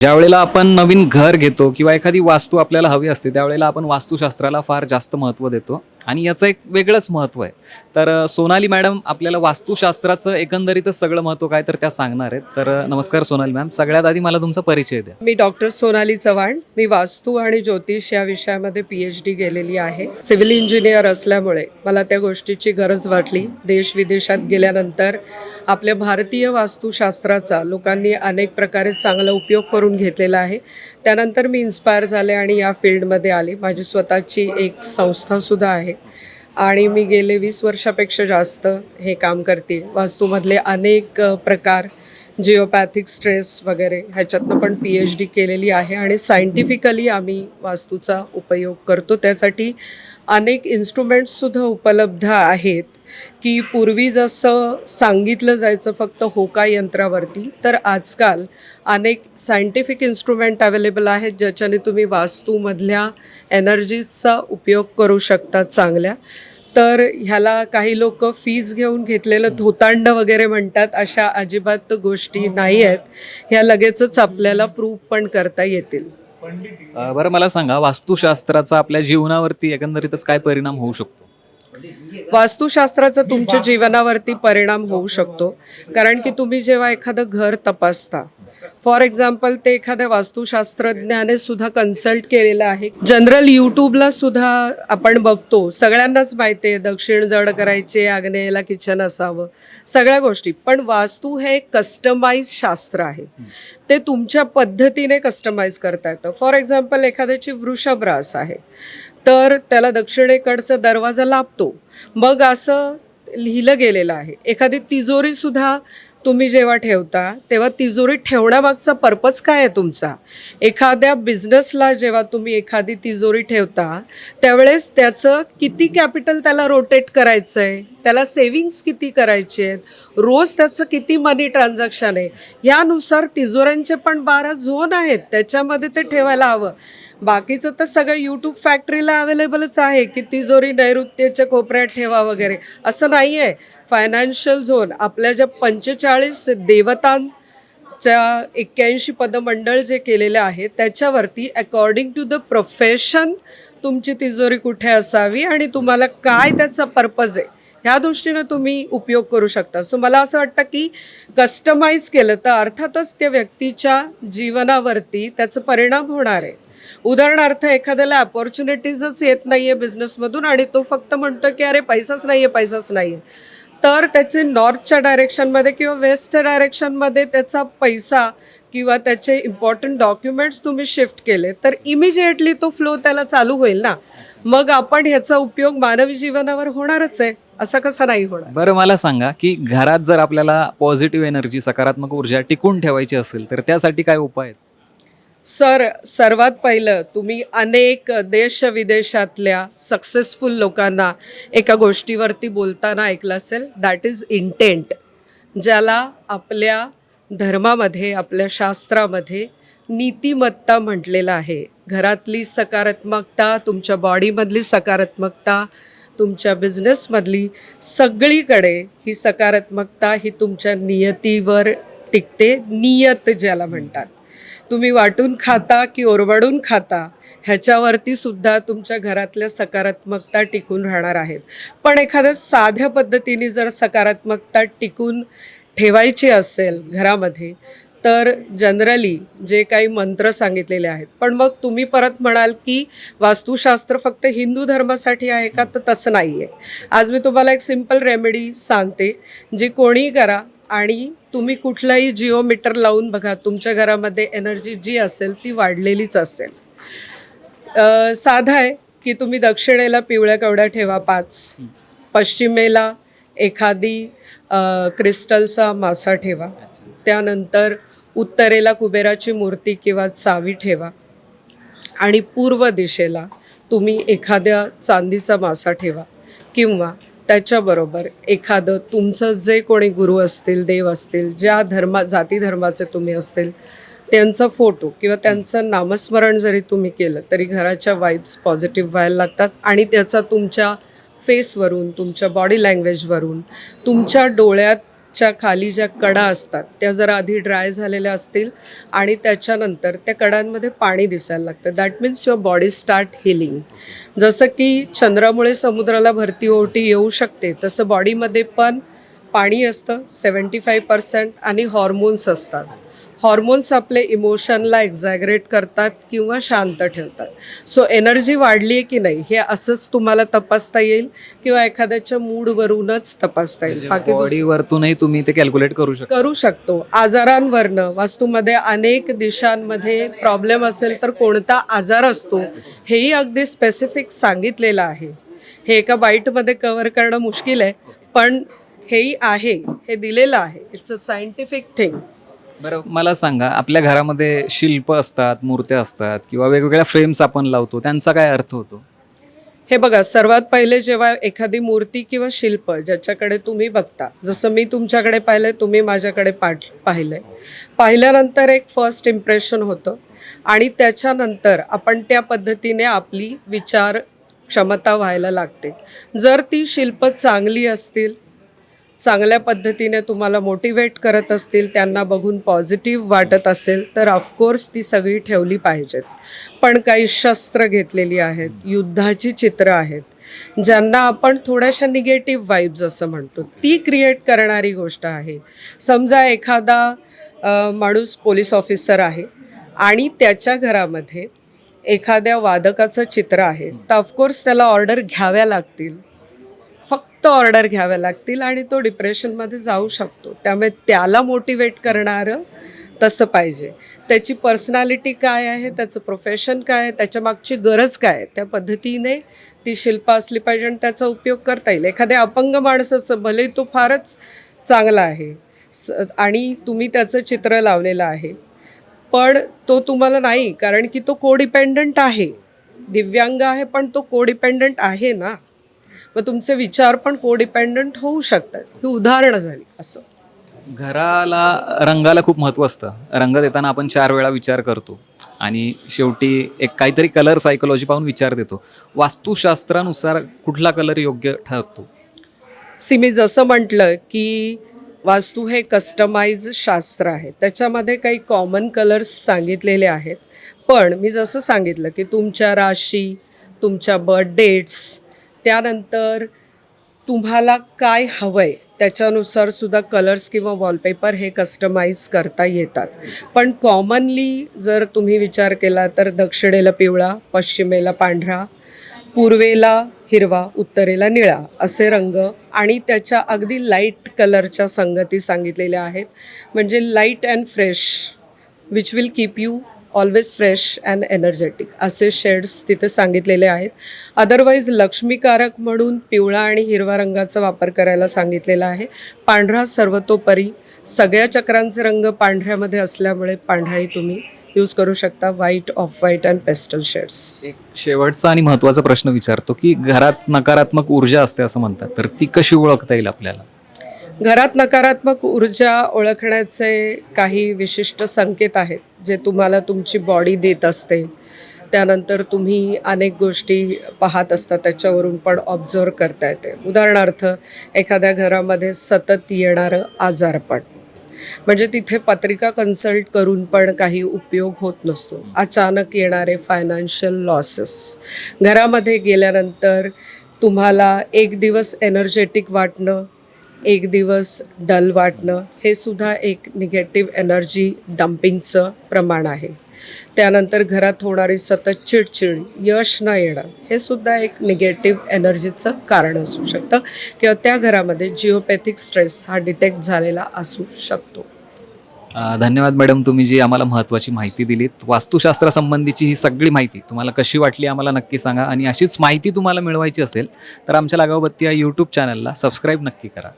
ज्या वेळेला आपण नवीन घर घेतो किंवा एखादी वास्तू आपल्याला हवी असते त्यावेळेला आपण वास्तुशास्त्राला फार जास्त महत्त्व देतो. आणि याचं एक वेगळंच महत्त्व आहे. तर सोनाली मॅडम आपल्याला वास्तुशास्त्राचं एकंदरीतच सगळं महत्त्व काय तर त्या सांगणार आहेत. तर नमस्कार सोनाली मॅम. सगळ्यात आधी मला तुमचा परिचय द्या. मी डॉक्टर सोनाली चव्हाण. मी वास्तू आणि ज्योतिष या विषयामध्ये पी एच डी गेलेली आहे. सिव्हिल इंजिनियर असल्यामुळे मला त्या गोष्टीची गरज वाटली. देश विदेशात गेल्यानंतर आपल्या भारतीय वास्तुशास्त्राचा लोकांनी अनेक प्रकारे चांगला उपयोग करून घेतलेला आहे. त्यानंतर मी इन्स्पायर झाले आणि या फील्डमध्ये आले. माझी स्वतःची एक संस्थासुद्धा आहे. आणि मी गेले वीस वर्षापेक्षा जास्त हे काम करते वास्तूमधले अनेक प्रकार जिओपॅथिक स्ट्रेस वगैरे ह्याच्यातनं पण पी एच डी केलेली आहे आणि सायंटिफिकली आम्ही वास्तूचा उपयोग करतो. त्यासाठी अनेक इन्स्ट्रुमेंट्ससुद्धा उपलब्ध आहेत. की पूर्वी जसं सांगितलं जायचं फक्त होका यंत्रावरती तर आजकाल अनेक सायंटिफिक इन्स्ट्रुमेंट अवेलेबल आहेत ज्याच्याने तुम्ही वास्तूमधल्या एनर्जीजचा उपयोग करू शकता चांगल्या. तर ह्याला काही लोक फीज घेऊन घेतलेलं धोतांड वगैरे म्हणतात अशा अजिबात गोष्टी नाही आहेत ह्या लगेचच आपल्याला प्रूफ पण करता येतील. बरं मला सांगा वास्तुशास्त्राचा आपल्या जीवनावरती एकंदरीतच काय परिणाम होऊ शकतो? वास्तुशास्त्राचा तुमच्या जीवनावरती परिणाम होऊ शकतो. कारण की तुम्ही जेव्हा एखादं घर तपासता फॉर एक्झाम्पल ते एखाद्या वास्तुशास्त्रज्ञाने सुद्धा कन्सल्ट केलेलं आहे. जनरल यूट्यूबला सुद्धा आपण बघतो. सगळ्यांनाच माहिती आहे दक्षिण जड करायचे आग्नेयला किचन असावं सगळ्या गोष्टी. पण वास्तू हे एक कस्टमाइज शास्त्र आहे. ते तुमच्या पद्धतीने कस्टमाइज करता येतं. फॉर एक्झाम्पल एखाद्याची वृषभ रास आहे. तर त्याला दक्षिणेकडचा दरवाजा लाभतो. मग असं लिहिलं गेलेलं आहे. एखादी तिजोरीसुद्धा तुम्ही जेव्हा ठेवता तेव्हा तिजोरी ठेवण्यामागचा पर्पज काय आहे तुमचा? एखाद्या बिझनेसला जेव्हा तुम्ही एखादी तिजोरी ठेवता त्यावेळेस त्याचं किती कॅपिटल त्याला रोटेट करायचं आहे त्याला सेविंग्स किती करायचे आहेत? रोज त्याचं किती मनी ट्रान्झॅक्शन आहे? यानुसार तिजोऱ्यांचे पण बारा झोन आहेत. त्याच्यामध्ये ते ठेवायला हवं. बाकीचं तर सगळं यूट्यूब फॅक्टरीला अवेलेबलच आहे की तिजोरी नैऋत्येच्या कोपऱ्यात ठेवा वगैरे. असं नाही आहे फायनान्शियल झोन आपल्या ज्या पंचेचाळीस देवतांच्या एक्क्याऐंशी पदमंडळ जे केलेले आहे त्याच्यावरती अकॉर्डिंग टू द प्रोफेशन तुमची तिजोरी कुठे असावी आणि तुम्हाला काय त्याचा पर्पज आहे ह्या दृष्टीनं तुम्ही उपयोग करू शकता. सो मला असं वाटतं की कस्टमाइज केलं तर अर्थातच त्या व्यक्तीच्या जीवनावरती त्याचा परिणाम होणार आहे. उदाहरणार्थ एखाद्याला अपॉर्च्युनिटीजच येत नाही आहे बिझनेसमधून आणि तो फक्त म्हणतो की अरे पैसाच नाही आहे पैसाच नाही आहे तर त्याचे नॉर्थच्या डायरेक्शनमध्ये किंवा वेस्टच्या डायरेक्शनमध्ये त्याचा पैसा किंवा त्याचे इम्पॉर्टंट डॉक्युमेंट्स तुम्ही शिफ्ट केले तर इमिजिएटली तो फ्लो त्याला चालू होईल ना? मग आपण ह्याचा उपयोग मानवी जीवनावर होणारच आहे असं कसं नाही होणार? बरं मला सांगा की घरात जर आपल्याला पॉझिटिव्ह एनर्जी सकारात्मक ऊर्जा टिकून ठेवायची असेल तर त्यासाठी काय उपाय आहेत? सर सर्वात पहिलं तुम्ही अनेक देश विदेशातल्या सक्सेसफुल लोकांना एका गोष्टीवरती बोलताना ऐकलं असेल दॅट इज इंटेंट ज्याला आपल्या धर्मामध्ये आपल्या शास्त्रामध्ये नीतिमत्ता म्हटलेलं आहे. घरातली सकारात्मकता तुमच्या बॉडीमधली सकारात्मकता तुमच्या बिझनेसमधली सगळीकडे ही सकारात्मकता ही तुमच्या नियतीवर टिकते. नियत ज्याला म्हणतात. तुम्ही वाटून खाता की ओरवडून खाता ह्याच्यावरती सुद्धा तुमच्या घरातल्या सकारात्मकता टिकून राहणार आहेत पण एखाद्या साध्या पद्धतीने जर सकारात्मकता टिकून ठेवायची असेल घरामध्ये तर जनरली जे काही मंत्र सांगितलेले आहेत. पण मग तुम्ही परत म्हणाल की वास्तुशास्त्र फक्त हिंदू धर्मासाठी आहे का? तर तसं नाही आहे आज मी तुम्हाला एक सिंपल रेमेडी सांगते. जी कोणीही करा आणि तुम्ही कुठलाही जिओमीटर लावून बघा तुमच्या घरामध्ये एनर्जी जी असेल ती वाढलेलीच असेल. साधा आहे की तुम्ही दक्षिणेला पिवळ्या कवड्या ठेवा पाच पश्चिमेला एखादी क्रिस्टलचा मासा ठेवा. त्यानंतर उत्तरेला कुबेराची मूर्ती किंवा चावी ठेवा. आणि पूर्व दिशेला तुम्ही एखाद्या चांदीचा मासा ठेवा किंवा त्याच्याबरोबर एखादं तुमचं जे कोणी गुरु असतील देव असतील ज्या धर्मा जाती धर्माचे तुम्ही असतील त्यांचा फोटो किंवा त्यांचं नामस्मरण जरी तुम्ही केलं तरी घराच्या वाईब्स पॉझिटिव्ह व्हायला लागतात आणि त्याचा तुमच्या फेसवरून तुमच्या बॉडी लँग्वेजवरून तुमच्या डोळ्यात च्या खाली ज्या कडा असतात त्या जरा आधी ड्राय झालेल्या असतील आणि त्याच्यानंतर त्या कडांमध्ये पाणी दिसायला लागतं. That means your body start healing जसं की चंद्रामुळे समुद्राला भरती ओटी येऊ शकते तसं बॉडीमध्ये पण पाणी असतं सेवन्टी फाईव्ह पर्सेंट आणि हॉर्मोन्स असतात. हॉर्मोन्स आपले इमोशनला एक्झॅगरेट करतात किंवा शांत ठेवतात. सो एनर्जी वाढली आहे की नाही हे असंच तुम्हाला तपासता येईल किंवा एखाद्याच्या मूडवरूनच तपासता येईल. बाकी दुस- बॉडीवरतूनही तुम्ही ते कॅल्क्युलेट करू शकता. करू शकतो. आजारांवरनं वास्तूमध्ये अनेक दिशांमध्ये प्रॉब्लेम असेल तर कोणता आजार असतो हेही अगदी स्पेसिफिक सांगितलेलं आहे. हे एका बाईटमध्ये कव्हर करणं मुश्किल आहे पण हेही आहे हे दिलेलं आहे. इट्स अ सायंटिफिक थिंग बरं मला सांगा आपल्या घरामध्ये शिल्प असतात मूर्त्या असतात किंवा वेगवेगळ्या फ्रेम्स आपण लावतो त्यांचा काय अर्थ होतो? हे बघा सर्वात पहिले जेव्हा एखादी मूर्ती किंवा शिल्प ज्याच्याकडे तुम्ही बघता जसं मी तुमच्याकडे पाहिलंय तुम्ही माझ्याकडे पाठ पाहिलंय. पाहिल्यानंतर एक फर्स्ट इम्प्रेशन होतं आणि त्याच्यानंतर आपण त्या पद्धतीने आपली विचार क्षमता व्हायला लागते. जर ती शिल्प चांगली असतील चांगल्या पद्धतीने तुम्हाला मोटिवेट करत असतील त्यांना बघून पॉझिटिव्ह वाटत असेल तर ऑफकोर्स ती सगळी ठेवली पाहिजेत. पण काही शस्त्र घेतलेली आहेत युद्धाची चित्र आहेत ज्यांना आपण थोड्याशा निगेटिव्ह वाईब्स असं म्हणतो. ती क्रिएट करणारी गोष्ट आहे. समजा एखादा माणूस पोलीस ऑफिसर आहे आणि त्याच्या घरामध्ये एखाद्या वादकाचं चित्र आहे तर ऑफकोर्स त्याला ऑर्डर घ्याव्या लागतील. फक्त ऑर्डर घ्याव्या लागतील आणि तो डिप्रेशनमध्ये जाऊ शकतो. त्यामुळे त्याला मोटिवेट करणारं तसं पाहिजे. त्याची पर्सनॅलिटी काय आहे त्याचं प्रोफेशन काय आहे त्याच्या मागची गरज काय आहे त्या पद्धतीने ती शिल्प असली पाहिजे आणि त्याचा उपयोग करता येईल. एखाद्या अपंग माणसाचं भले तो फारच चांगला आहे स आणि तुम्ही त्याचं चित्र लावलेलं आहे पण तो तुम्हाला नाही कारण की तो कोडिपेंडंट आहे. दिव्यांग आहे पण तो कोडिपेंडंट आहे ना. मग तुमचे विचार पण कोडिपेंडंट होऊ शकतात. ही उदाहरणं झाली असं. घराला रंगाला खूप महत्त्व असतं. रंग देताना आपण चार वेळा विचार करतो आणि शेवटी एक काहीतरी कलर सायकोलॉजी पाहून विचार देतो. वास्तुशास्त्रानुसार कुठला कलर योग्य ठरतो? सी मी जसं म्हटलं की वास्तू हे कस्टमाइज शास्त्र आहे. त्याच्यामध्ये काही कॉमन कलर्स सांगितलेले आहेत. पण मी जसं सांगितलं की तुमच्या राशी तुमच्या बर्थ डेट्स त्यानंतर तुम्हाला काय हवं आहे त्याच्यानुसार सुद्धा कलर्स किंवा वॉलपेपर हे कस्टमाइज करता येतात. पण कॉमनली जर तुम्ही विचार केला तर दक्षिणेला पिवळा पश्चिमेला पांढरा पूर्वेला हिरवा उत्तरेला निळा असे रंग आणि त्याच्या अगदी लाइट कलरच्या संगती सांगितलेल्या आहेत. म्हणजे light and fresh which will keep you always fresh and energetic असे शेड्स तिथे सांगितलेले आहेत. अदरवाईज लक्ष्मीकारक म्हणून पिवळा आणि हिरवा रंगाचा वापर करायला सांगितलेला आहे. पांढरा सर्वतोपरी सगळ्या चक्रांचे रंग पांढऱ्यामध्ये असल्यामुळे पांढराही तुम्ही यूज करू शकता. White off white and pastel shades एक शेवटचा आणि महत्त्वाचा प्रश्न विचारतो की घरात नकारात्मक ऊर्जा असते असं म्हणतात तर ती कशी ओळखता येईल आपल्याला? घरात नकारात्मक ऊर्जा ओळखण्याचे काही विशिष्ट संकेत आहेत जे तुम्हाला तुमची बॉडी देत असते. त्यानंतर तुम्ही अनेक गोष्टी पाहत असता त्याच्यावरून पण ऑब्झर्व करता येते. उदाहरणार्थ एखाद्या घरामध्ये सतत येणारं आजारपण म्हणजे तिथे पत्रिका कन्सल्ट करून पण काही उपयोग होत नसतो. अचानक येणारे फायनान्शियल लॉसेस घरामध्ये गेल्यानंतर तुम्हाला एक दिवस एनर्जेटिक वाटणं एक दिवस डल वाटणं हे सुद्धा एक निगेटिव्ह एनर्जी डम्पिंगचं प्रमाण आहे. त्यानंतर घरात होणारी सतत चिडचिड यश न येणं हे सुद्धा एक निगेटिव्ह एनर्जीचं कारण असू शकतं किंवा त्या घरामध्ये जिओपॅथिक स्ट्रेस हा डिटेक्ट झालेला असू शकतो. धन्यवाद मॅडम तुम्ही जी आम्हाला महत्त्वाची माहिती दिलीत. वास्तुशास्त्रासंबंधीची ही सगळी माहिती तुम्हाला कशी वाटली आम्हाला नक्की सांगा. आणि अशीच माहिती तुम्हाला मिळवायची असेल तर आमच्या लागावबत्ती या यूट्यूब चॅनलला सबस्क्राईब नक्की करा.